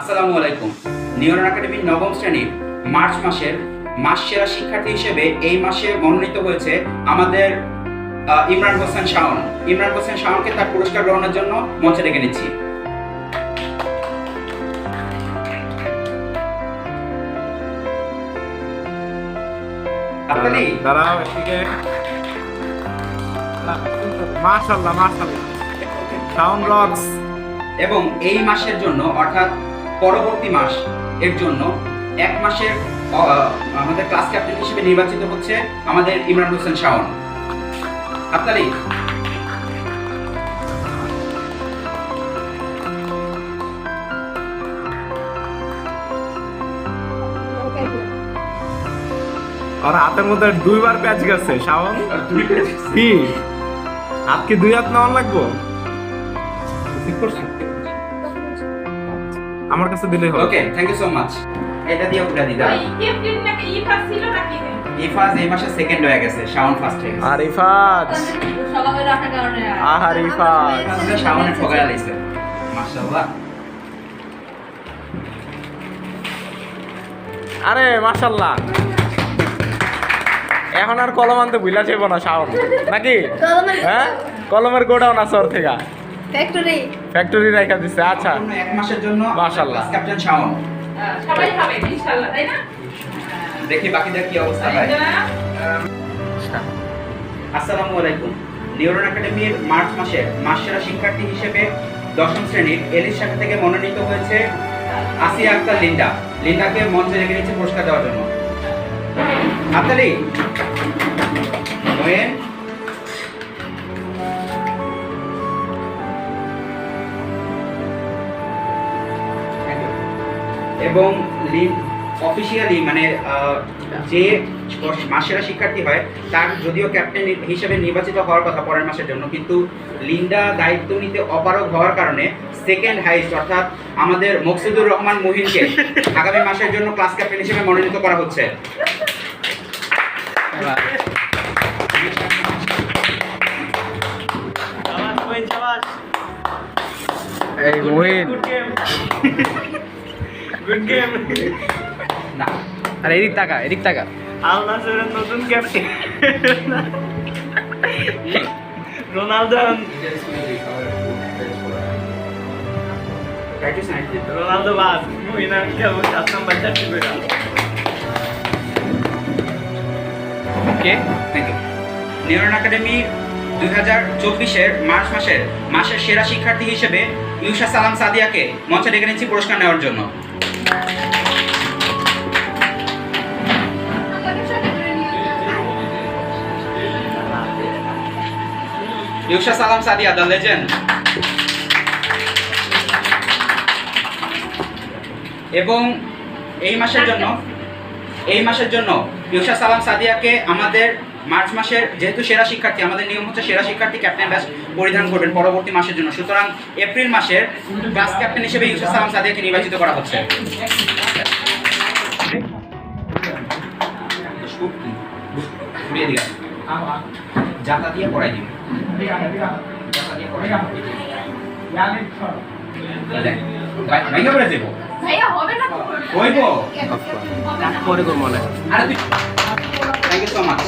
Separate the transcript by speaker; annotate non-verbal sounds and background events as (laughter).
Speaker 1: আসসালামু আলাইকুম। নিউরন একাডেমির নবম শ্রেণির মার্চ মাসের মাস সেরা শিক্ষার্থী হিসেবে এই মাসে মনোনীত হয়েছে আমাদের ইমরান হোসেন শাওন। ইমরান হোসেন শাওনকে তার পুরস্কার গ্রহণের জন্য মঞ্চে ডেকে নিচ্ছি।
Speaker 2: দাঁড়াও এদিকে। রক্স।
Speaker 1: এবং এই মাসের জন্য অর্থাৎ পরবর্তী মাস এর জন্য এক মাসের আমাদের ক্লাস ক্যাপ্টেন হিসেবে নির্বাচিত হচ্ছে আমাদের ইমরান হোসেন শাওন। আপনারই
Speaker 2: আর হাতের মধ্যে দুইবার প্যাচ গেছে শাওন। কি? হাত কি দুই হাত নেওয়ার লাগবো? ঠিক করছ আমার কাছে দিলেই হবে।
Speaker 1: Okay thank you so much এটা দিয়ে উঠা দিদা ইফাজ এই মাসে সেকেন্ড হয়ে গেছে শাওন ফার্স্ট হয়ে গেছে।
Speaker 2: আর ইফাজ আহার ইফাজ
Speaker 1: শাওনের ঠকায় লাইছে মাশাআল্লাহ।
Speaker 2: আরে মাশাল্লাহ এখন আর কলম আনতে ভুলা যাব না শাওন। নাকি? হ্যাঁ? কলমের গোডাউন আছে ওর থেকে।
Speaker 3: ফ্যাক্টরি
Speaker 2: ফ্যাক্টরি রেখা দিচ্ছে আচ্ছা।
Speaker 1: এক মাসের জন্য
Speaker 2: মাশাআল্লাহ।
Speaker 1: ক্যাপ্টেন শাওন
Speaker 4: সবাই হবে ইনশাআল্লাহ তাই না?
Speaker 1: দেখি বাকিদের কি অবস্থা হয় আসসালামু আলাইকুম। নিউরন একাডেমির মার্চ মাসের মাসসেরা শিক্ষার্থী হিসেবে দশম শ্রেণির এলিস শাখা থেকে মনোনীত হয়েছে আসিয়া আক্তার লিন্ডা। লিন্ডাকে মঞ্চে রেখে নিচ্ছে পুরস্কার দেওয়ার জন্য। হাততালি এবং অফিসিয়ালি মানে আহ, যে মাসেরা শিক্ষার্থী হয় তার যদিও ক্যাপ্টেন হিসেবে নির্বাচিত হওয়ার কথা পরের মাসের জন্য কিন্তু লিন্ডা দায়িত্ব নিতে অপারগ হওয়ার কারণে সেকেন্ড হাইস্ট অর্থাৎ আমাদের মকসুদুর রহমান মুহিনকে (laughs) আগামী মাসের জন্য ক্লাস ক্যাপ্টেন হিসেবে মনোনীত করা হচ্ছে।
Speaker 2: এই মোহিন। (laughs)
Speaker 5: গুড গেম
Speaker 1: না।
Speaker 2: আরে এদিক তাকা এদিক তাকা।
Speaker 5: আল নাসেরের নতুন ক্যাপ্টেন রোনালদো রোনালদো বাদ। মুইনার খেলব সাত নম্বর চারটি করে
Speaker 2: ওকে.
Speaker 1: নিউরন দুই হাজার চব্বিশের মার্চ মাসের মাসের সেরা শিক্ষার্থী হিসেবে ইউসা সালাম সাদিয়াকে মঞ্চে ডেকে নিচ্ছি পুরস্কার নেওয়ার জন্য। ইউসা সালাম সাদিয়া দ্য লেজেন্ড এবং এই মাসের জন্য, এই মাসের জন্য ইউসা সালাম সাদিয়াকে আমাদের মার্চ মাসের যেহেতু সেরা শিক্ষার্থী, আমাদের নিয়ম হচ্ছে সেরা শিক্ষার্থী ক্যাপ্টেন ব্যাচ পরিধান করবেন পরবর্তী মাসের জন্য। সুতরাং এপ্রিল মাসের ক্লাস ক্যাপ্টেন হিসেবে ইউসা সালাম সাদিয়াকে নির্বাচিত করা হচ্ছে। জাতা দিয়ে পড়াই দিবি।
Speaker 4: পরে করব না।
Speaker 1: Thank you so much